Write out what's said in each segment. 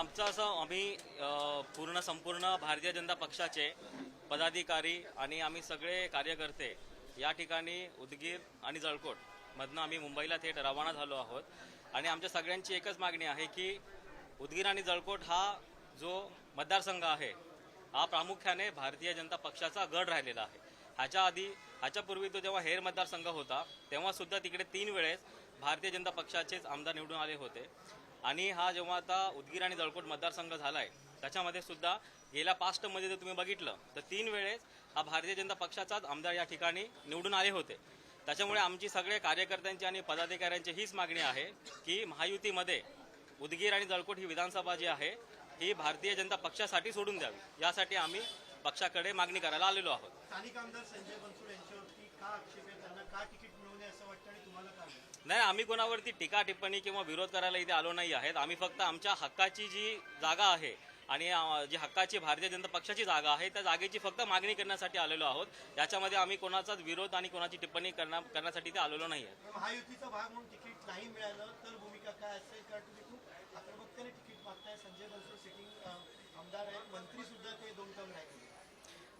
आमचं असं आम्ही पूर्ण संपूर्ण भारतीय जनता पक्षाचे पदाधिकारी आणि आम्ही सगळे कार्यकर्ते या ठिकाणी उदगीर आणि जळकोट मधनं आम्ही मुंबईला थेट रवाना झालो आहोत. आणि आमच्या सगळ्यांची एकच मागणी आहे की उदगीर आणि जळकोट हा जो मतदारसंघ आहे हा प्रामुख्याने भारतीय जनता पक्षाचा गड राहिलेला आहे. ह्याच्या आधी ह्याच्यापूर्वी तो जेव्हा हेर मतदारसंघ होता तेव्हा सुद्धा तिकडे तीन वेळेस भारतीय जनता पक्षाचेच आमदार निवडून आले होते. आणि हा जेव्हा आता उदगीर आणि जळकोट मतदारसंघ झालाय त्याच्यामध्ये सुद्धा गेल्या पाच टर्ममध्ये जर तुम्ही बघितलं तर तीन वेळेस हा भारतीय जनता पक्षाचाच आमदार या ठिकाणी निवडून आले होते. त्याच्यामुळे आमची सगळे कार्यकर्त्यांची आणि पदाधिकाऱ्यांची हीच मागणी आहे की महायुतीमध्ये उदगीर आणि जळकोट ही विधानसभा जी आहे ही भारतीय जनता पक्षासाठी सोडून द्यावी. यासाठी आम्ही पक्षाकडे मागणी करायला आलेलो आहोत. नाही? आम्ही कोणावरती टीका टिप्पणी किंवा विरोध करायला इथे आलो नाही आहेत. आम्ही फक्त आमच्या हक्काची जी जागा आहे आणि जी हक्काची भारतीय जनता पक्षाची जागा आहे त्या जागेची फक्त मागणी करण्यासाठी आलेलो आहोत. याच्यामध्ये आम्ही कोणाचाच विरोध आणि कोणाची टिप्पणी करण्या करण्यासाठी इथे आलेलो नाही आहे महायुतीचा भाग म्हणून तिकीट नाही मिळालं तर भूमिका काय असेल? कारण तुम्ही खूप आक्रमकतेने तिकीट मागताय. संजय बनसोड सिटिंग आमदार आहेत मंत्री सुद्धा ते दोन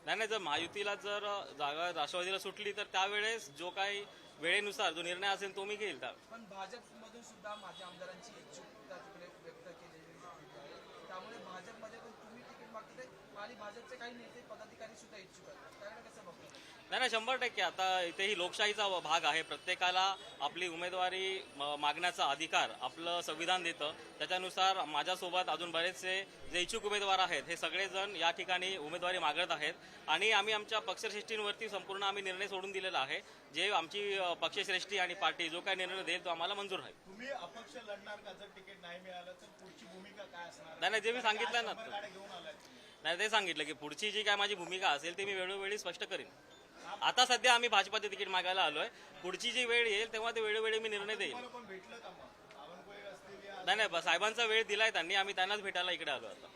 नाही नाही जर महायुतीला जर जागा राष्ट्रवादीला सुटली तर त्यावेळेस जो काही वेळेनुसार जो निर्णय असेल तो मी घेईल त्या पण भाजपमधून सुद्धा माझ्या आमदारांची इच्छुकता तिकडे व्यक्त केलेली आहे. त्यामुळे भाजपमध्ये पण तुम्ही तिकीट मागते आणि भाजपचे काही नेते पदाधिकारी सुद्धा इच्छुक आहेत. त्याकडे कसं बघतो नाही नाही शंभर टक्के. आता इथेही लोकशाहीचा भाग आहे. प्रत्येकाला आपली उमेदवारी मागण्याचा अधिकार आपलं संविधान देतं. त्याच्यानुसार माझ्यासोबत अजून बरेचसे जे इच्छुक उमेदवार आहेत हे सगळेजण या ठिकाणी उमेदवारी मागत आहेत. आणि आम्ही आमच्या पक्षश्रेष्ठींवरती संपूर्ण आम्ही निर्णय सोडून दिलेला आहे. जे आमची पक्षश्रेष्ठी आणि पार्टी जो काही निर्णय देईल तो आम्हाला मंजूर आहे. तुम्ही अपक्ष लढणार का? जर तिकीट नाही मिळालं तर पुढची भूमिका काय असणार? नाही जे मी सांगितलं ना नाही ते सांगितलं की पुढची जी काय माझी भूमिका असेल ते मी वेळोवेळी स्पष्ट करीन. आता सध्या आम्ही भाजपाचे तिकीट मागायला आलोय. पुढची जी वेळ येईल तेव्हा ते वेळोवेळी मी निर्णय देईल. नाही नाही साहेबांचा वेळ दिलाय त्यांनी आम्ही त्यांनाच भेटायला इकडे आलो आता.